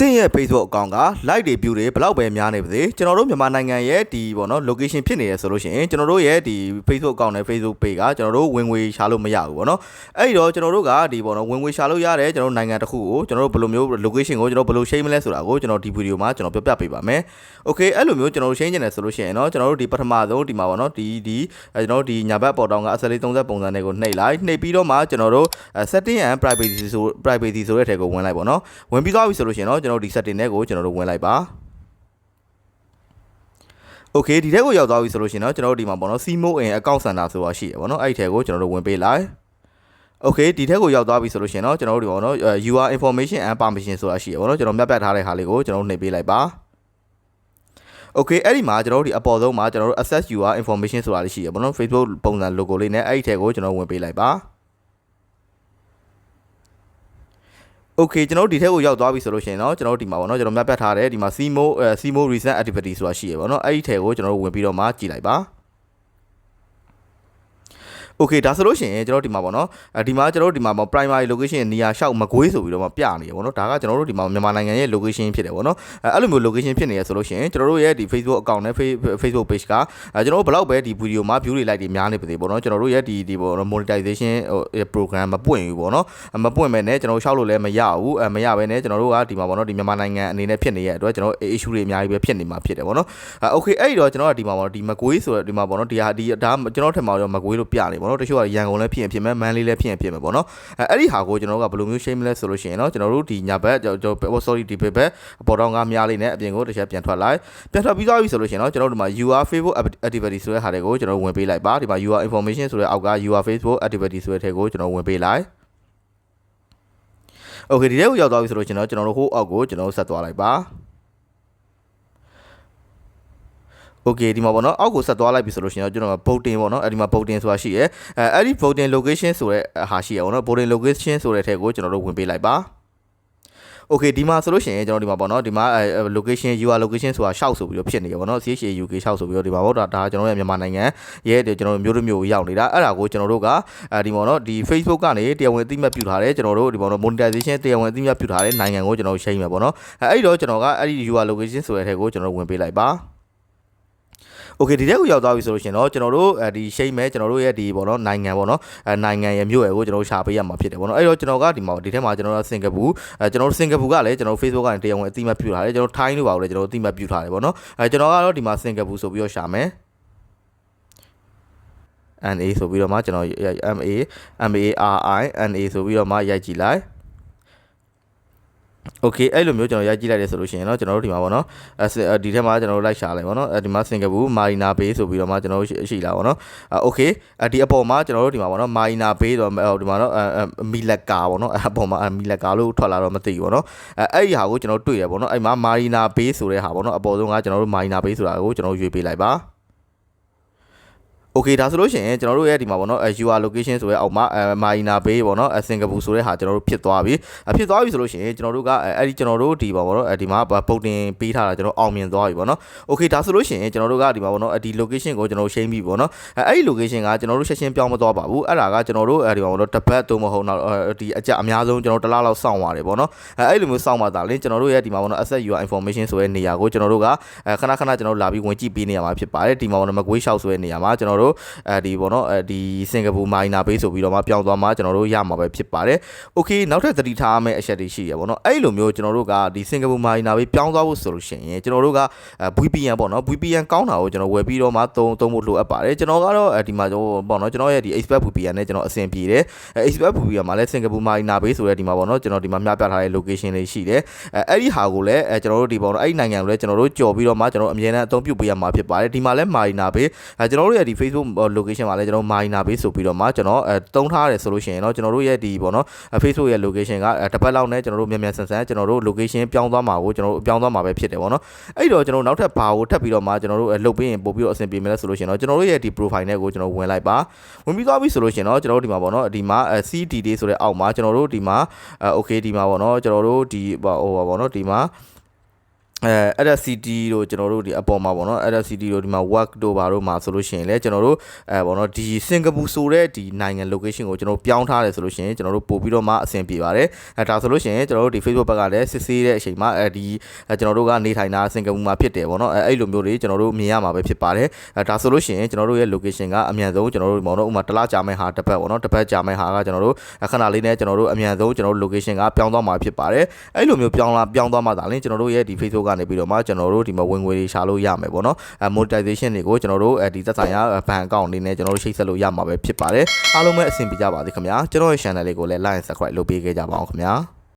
တင်းရဲ့ Facebook အကောင့်က like တွေ view တွေဘလောက်ပဲများနေပါစေကျွန်တော်တို့မြန်မာနိုင်ငံရဲ့ဒီပေါ့နော် location ဖြစ်နေရဆိုလို့ရှိရင်ကျွန်တော်တို့ရဲ့ဒီ Facebook အကောင့်နဲ့ Facebook page ကကျွန်တော်တို့ဝင်ငွေရှာလို့မရဘူးပေါ့နော်အဲ့ဒီတော့ကျွန်တော်တို့ကဒီပေါ့နော်ဝင်ငွေရှာလို့ရတယ်ကျွန်တော်တို့နိုင်ငံတစ်ခုကိုကျွန်တော်တို့ဘယ်လိုမျိုး location ကိုကျွန်တော်ဘယ်လို share မလဲဆိုတာကိုကျွန်တော်ဒီ video မှာကျွန်တော်ပြပြပေးပါမယ် okay အဲ့လိုမျိုးကျွန်တော်တို့ share နေတယ်ဆိုလို့ရှိရင်เนาะကျွန်တော်တို့ဒီပထမဆုံးဒီမှာပေါ့နော်ဒီဒီအဲကျွန်တော်တို့ဒီညာဘက်ပေါ်တောင်းကအစလေး30ပုံစံတွေကိုနှိပ်လိုက်နှိပ်ပြီးတော့မှကျွန်တော်တို့ setting and privacy ဆို privacy ဆိုတဲ့ထဲကိုဝင်လိုက်ပေါ့နော်ဝင်ပြီးသွားပြီဆိုလို့ရှိရင်เนาะ ကျွန်တော်တို့ဒီ setting တွေကိုကျွန်တော်တို့ဝင်လိုက်ပါโอเคဒီထဲကိုရောက်သွားပြီဆိုလို့ရှိရင်เนาะကျွန်တော်တို့ဒီမှာပေါ့နော် Simo in account center ဆိုတာရှိရပေါ့နော်အဲ့ဒီထဲကိုကျွန်တော်တို့ဝင်ပေးလိုက်โอเคဒီထက်ကိုရောက်သွားပြီဆိုလို့ရှိရင်เนาะကျွန်တော်တို့ဒီပေါ့နော် UR information and permission ဆိုတာရှိရပေါ့နော်ကျွန်တော်မြတ်ပြတ်ထားတဲ့ဟာလေးကိုကျွန်တော်တို့နှိပ်ပေးလိုက်ပါ Okay အဲ့ဒီမှာကျွန်တော်တို့ဒီအပေါ်ဆုံးမှာကျွန်တော်တို့ access UR information ဆိုတာလေးရှိရပေါ့နော် Facebook ပုံစံ logo လေးနဲ့အဲ့ဒီထဲကိုကျွန်တော်ဝင်ပေးလိုက်ပါ Okay ကျွန်တော်တို့ဒီထက်ကိုရောက်သွားပြီဆိုလို့ရှိရင်เนาะကျွန်တော်တို့ဒီမှာပေါ့เนาะကျွန်တော်မြတ်ပြတ်ထားတဲ့ဒီမှာ Simo Simo recent activity ဆိုတာရှိရပေါ့เนาะအဲ့ဒီထဲကိုကျွန်တော်တို့ဝင်ပြီးတော့မှကြည့်လိုက်ပါ Okay ဒါဆိုလို့ရှိရင်ကျွန်တော်ဒီမှာပေါ့နော်အဲဒီမှာကျွန်တော်တို့ဒီမှာပေါ့ primary location နေရာရှောက်မကွေးဆိုပြီးတော့မှပြနေရပေါ့နော်ဒါကကျွန်တော်တို့ဒီမှာမြန်မာနိုင်ငံရဲ့ location ဖြစ်တယ်ပေါ့နော်အဲအဲ့လိုမျိုး location ဖြစ်နေရဆိုလို့ရှိရင်ကျွန်တော်တို့ရဲ့ဒီ Facebook account နဲ့ Facebook page ကအဲကျွန်တော်တို့ဘယ်လောက်ပဲဒီ video မှာ view တွေ like တွေများနေပါသေးပေါ့နော်ကျွန်တော်တို့ရဲ့ဒီဒီပေါ့နော် monetization ဟို program မပွင့်ဘူးပေါ့နော်မပွင့်မဲ့နဲ့ကျွန်တော်တို့ရှောက်လို့လည်းမရဘူးအဲမရဘဲနဲ့ကျွန်တော်တို့ကဒီမှာပေါ့နော်ဒီမြန်မာနိုင်ငံအနေနဲ့ဖြစ်နေရတဲ့အတွက်ကျွန်တော် issue တွေအများကြီးပဲဖြစ်နေမှာဖြစ်တယ်ပေါ့နော်အဲ okay အဲ့ဒီတော့ကျွန်တော်ကဒီမှာပေါ့နော်ဒီမကွေးဆိုတော့ဒီမှာပေါ့နော်ဒီဟာဒီဒါကျွန်တော်ထင်မှာတော့မကွေးလို့ပြနေပေါနော်တချို့ကရန်ကုန်လည်းဖြစ်ရင်ဖြစ်မယ်မန်းလေးလည်းဖြစ်ရင်ဖြစ်မယ်ပေါ့နော်အဲအဲ့ဒီဟာကိုကျွန်တော်တို့ကဘယ်လိုမျိုးရှင်းမလဲဆိုလို့ရှိရင်เนาะကျွန်တော်တို့ဒီညာဘက်ကျွန်တော် sorry ဒီဘက်ဘက်အပေါ်တော့ငါများလေးနဲ့အပြင်ကိုတစ်ချက်ပြန်ထွက်လိုက်ပြန်ထွက်ပြီးသွားပြီဆိုလို့ရှိရင်เนาะကျွန်တော်တို့ဒီမှာ UR Facebook activity ဆိုတဲ့ဟာတွေကိုကျွန်တော်ဝင်ပေးလိုက်ပါဒီမှာ UR information ဆိုတဲ့အောက်က UR Facebook activity ဆိုတဲ့ထဲကိုကျွန်တော်ဝင်ပေးလိုက်โอเคဒီထဲကိုရောက်သွားပြီဆိုလို့ကျွန်တော်ကျွန်တော်တို့ဟိုအောက်ကိုကျွန်တော်ဆက်သွားလိုက်ပါ okay ဒီမှာပေါ့နော်အောက်ကိုဆက်သွားလိုက်ပြီဆိုလို့ရှိရင်တော့ကျွန်တော် voting ပေါ့နော်အဲ့ဒီမှာ voting ဆိုတာရှိရယ်အဲအဲ့ဒီ voting location ဆိုတဲ့ဟာရှိရယ်ပေါ့နော် voting location ဆိုတဲ့ထည့်ကိုကျွန်တော်တို့ဝင်ပေးလိုက်ပါ okay ဒီမှာဆိုလို့ရှိရင်ကျွန်တော်ဒီမှာပေါ့နော်ဒီမှာ location UR location ဆိုတာရှောက်ဆိုပြီးတော့ဖြစ်နေရပေါ့နော် CHA UK ရှောက်ဆိုပြီးတော့ဒီမှာပေါ့ဒါဒါကျွန်တော်ရဲ့မြန်မာနိုင်ငံရဲ့ကျွန်တော်မျိုးတို့မျိုးရောက်နေတာအဲ့ဒါကိုကျွန်တော်တို့ကဒီမှာတော့ဒီ Facebook ကနေတရားဝင်အသိမှတ်ပြုထားတယ်ကျွန်တော်တို့ဒီမှာတော့ monetization တရားဝင်အသိမှတ်ပြုထားတဲ့နိုင်ငံကိုကျွန်တော်ရှိမှာပေါ့နော်အဲ့အဲ့တော့ကျွန်တော်ကအဲ့ဒီ UR location ဆိုတဲ့အထက်ကိုကျွန်တော်ဝင်ပေးလိုက်ပါ โอเคဒီတဲ့ကိုရောက်သွားပြီဆိုလို့ရှင်တော့ကျွန်တော်တို့အဲဒီရှိမ့်မဲ့ကျွန်တော်တို့ရဲ့ဒီပေါ့နော်နိုင်ငံပေါ့နော်အဲနိုင်ငံရဲ့မြို့ရဲ့ကိုကျွန်တော်တို့ရှာပေးရမှာဖြစ်တယ်ပေါ့နော်အဲ့တော့ကျွန်တော်ကဒီမှာဒီထဲမှာကျွန်တော်တို့စင်ကာပူအဲကျွန်တော်တို့စင်ကာပူကလည်းကျွန်တော် Facebook ကနေတရားဝင်အသိမှတ်ပြုထားတယ်ကျွန်တော်ထိုင်းလို့ပါလို့လည်းကျွန်တော်အသိမှတ်ပြုထားတယ်ပေါ့နော်အဲကျွန်တော်ကတော့ဒီမှာစင်ကာပူဆိုပြီးတော့ရှာမယ် NA ဆိုပြီးတော့မှကျွန်တော် MA MARI NA ဆိုပြီးတော့မှရိုက်ကြည့်လိုက် โอเคအဲ့လိုမျိုးကျွန်တော်ရိုက်ကြည့်လိုက်တယ်ဆိုလို့ရှိရင်เนาะကျွန်တော်တို့ဒီမှာပေါ့နော်အဲဒီထဲမှာကျွန်တော်တို့လိုက်ရှာလိုက်ပေါ့နော်အဲဒီမှာစင်ကာပူမာရီနာဘေးဆိုပြီးတော့မှကျွန်တော်တို့ရှိလာပေါ့နော်โอเคဒီအပေါ်မှာကျွန်တော်တို့ဒီမှာပေါ့နော်မာရီနာဘေးတော့ဒီမှာတော့မီလက်ကာပေါ့နော်အပေါ်မှာမီလက်ကာလို့ထွက်လာတော့မသိဘူးပေါ့နော်အဲအဲ့ဒီဟာကိုကျွန်တော်တွေ့ရပေါ့နော်အဲ့မှာမာရီနာဘေးဆိုတဲ့ဟာပေါ့နော်အပေါ်ဆုံးကကျွန်တော်တို့မာရီနာဘေးဆိုတာကိုကျွန်တော်ရွေးပေးလိုက်ပါ okay ဒါဆိုလို့ရှိရင်ကျွန်တော်တို့ရဲ့ဒီမှာပေါ့နော် UR location ဆိုရဲအောက်မှာ Marina Bay ပေါ့နော်စင်ကာပူဆိုတဲ့ဟာကျွန်တော်တို့ဖြစ်သွားပြီဖြစ်သွားပြီဆိုလို့ရှိရင်ကျွန်တော်တို့ကအဲ့ဒီကျွန်တော်တို့ဒီပါပေါ့နော်ဒီမှာပုတ်တင်ပေးထားတာကျွန်တော်အောင်မြင်သွားပြီပေါ့နော် okay ဒါဆိုလို့ရှိရင်ကျွန်တော်တို့ကဒီမှာပေါ့နော်ဒီ location ကိုကျွန်တော်တို့ရှိမ်းပြီပေါ့နော်အဲ့ဒီ location ကကျွန်တော်တို့ချက်ချင်းပြောင်းမသွားပါဘူးအဲ့ဒါကကျွန်တော်တို့ဒီမှာပေါ့နော်တပတ်သို့မဟုတ်တော့ဒီအကြအများဆုံးကျွန်တော်တို့တစ်လလောက်စောင့်ရတယ်ပေါ့နော်အဲ့လိုမျိုးစောင့်ပါတာလေကျွန်တော်တို့ရဲ့ဒီမှာပေါ့နော် asset UR information ဆိုတဲ့နေရာကိုကျွန်တော်တို့ကခဏခဏကျွန်တော်တို့လာပြီးဝင်ကြည့်ပေးနေရမှာဖြစ်ပါတယ်ဒီမှာပေါ့နော်မကွေးရှောက်ဆိုတဲ့နေရာမှာကျွန်တော်တို့အဲဒီပေါ့နော်အဲဒီစင်ကာပူမိုင်နာဘေးဆိုပြီးတော့မှပြောင်းသွားမှကျွန်တော်တို့ရမှာပဲဖြစ်ပါတယ်။ Okay နောက်ထပ်သတိထားမယ့်အချက်တွေရှိရပေါ့နော်။အဲ့လိုမျိုးကျွန်တော်တို့ကဒီစင်ကာပူမိုင်နာဘေးပြောင်းသွားဖို့ဆိုလို့ရှိရင်ကျွန်တော်တို့က VPN ပေါ့နော် VPN ကောင်းတာကိုကျွန်တော်ဝယ်ပြီးတော့မှသုံးသုံးဖို့လိုအပ်ပါတယ်။ကျွန်တော်ကတော့ဒီမှာပေါ့နော်ကျွန်တော်ရဲ့ဒီ Expert VPN နဲ့ကျွန်တော်အဆင်ပြေတယ်။ Expert VPN မှာလည်းစင်ကာပူမိုင်နာဘေးဆိုတဲ့ဒီမှာပေါ့နော်ကျွန်တော်ဒီမှာမျှပြထားတဲ့ location တွေရှိတယ်။အဲအဲ့ဒီဟာကိုလည်းကျွန်တော်တို့ဒီပေါ့နော်အဲ့ဒီနိုင်ငံကိုလည်းကျွန်တော်တို့ကြော်ပြီးတော့မှကျွန်တော်အမြဲတမ်းအသုံးပြုပေးရမှာဖြစ်ပါတယ်။ဒီမှာလည်းမိုင်နာဘေးအဲကျွန်တော်တို့ရဲ့ဒီ Facebook location မှာလည်းကျွန်တော် minor base ဆိုပြီးတော့မှကျွန်တော်အဲတုံးထားရတယ်ဆိုလို့ရှိရင်တော့ကျွန်တော်တို့ရဲ့ဒီပေါ့နော် Facebook ရဲ့ location ကတစ်ပတ်လောက်နဲ့ကျွန်တော်တို့မြန်မြန်ဆန်ဆန်ကျွန်တော်တို့ location ပြောင်းသွားမှာကိုကျွန်တော်တို့ပြောင်းသွားမှာပဲဖြစ်တယ်ပေါ့နော်အဲ့တော့ကျွန်တော်နောက်ထပ်ဘာကိုထပ်ပြီးတော့မှကျွန်တော်တို့လုတ်ပြီးရင်ပို့ပြီးတော့အဆင်ပြေမယ်လဲဆိုလို့ရှိရင်တော့ကျွန်တော်တို့ရဲ့ဒီ profile နဲ့ကိုကျွန်တော်ဝင်လိုက်ပါဝင်ပြီးသွားပြီဆိုလို့ရှိရင်တော့ကျွန်တော်တို့ဒီမှာပေါ့နော်ဒီမှာ CDD ဆိုတဲ့အောက်မှာကျွန်တော်တို့ဒီမှာ okay ဒီမှာပေါ့နော်ကျွန်တော်တို့ဒီဟိုပါပေါ့နော်ဒီမှာ အဲ LCD တို့ကျွန်တော်တို့ဒီအပေါ်မှာပေါ့နော် LCD တို့ဒီမှာ work တို့ဘာတို့မှာဆိုလို့ရှိရင်လည်းကျွန်တော်တို့အဲပေါ့နော်ဒီစင်ကာပူဆိုတဲ့ဒီနိုင်ငံ location ကိုကျွန်တော်တို့ပြောင်းထားတယ်ဆိုလို့ရှိရင်ကျွန်တော်တို့ပို့ပြီးတော့မှအဆင်ပြေပါတယ်အဲဒါဆိုလို့ရှိရင်ကျွန်တော်တို့ဒီ Facebook ဘက်ကလည်းစစ်ဆေးတဲ့အချိန်မှာအဲဒီအဲကျွန်တော်တို့ကနေထိုင်တာစင်ကာပူမှာဖြစ်တယ်ပေါ့နော်အဲအဲ့လိုမျိုးတွေကျွန်တော်တို့မြင်ရမှာပဲဖြစ်ပါတယ်အဲဒါဆိုလို့ရှိရင်ကျွန်တော်တို့ရဲ့ location ကအမြန်ဆုံးကျွန်တော်တို့ပေါ့နော်ဥမာတစ်လကြာမဲ့ဟာတစ်ပတ်ပေါ့နော်တစ်ပတ်ကြာမဲ့ဟာကကျွန်တော်တို့အခဏလေးနဲ့ကျွန်တော်တို့အမြန်ဆုံးကျွန်တော်တို့ location ကပြောင်းသွားမှာဖြစ်ပါတယ်အဲ့လိုမျိုးပြောင်းလာပြောင်းသွားမှသာလျှင်ကျွန်တော်တို့ရဲ့ဒီ Facebook ကနေပြီးတော့မှကျွန်တော်တို့ဒီမှာဝင်ငွေတွေရှာလို့ရမယ်ပေါ့နော်အဲ monetization တွေကိုကျွန်တော်တို့အဲဒီသက်ဆိုင်ရာဘဏ်အကောင့်အနေနဲ့ကျွန်တော်တို့ချိတ်ဆက်လို့ရမှာပဲဖြစ်ပါတယ်အားလုံးပဲအဆင်ပြေကြပါစေခင်ဗျာကျွန်တော်ရဲ့ channel လေးကိုလည်း like and subscribe လုပ်ပေးခဲ့ကြပါအောင်ခင်ဗျာ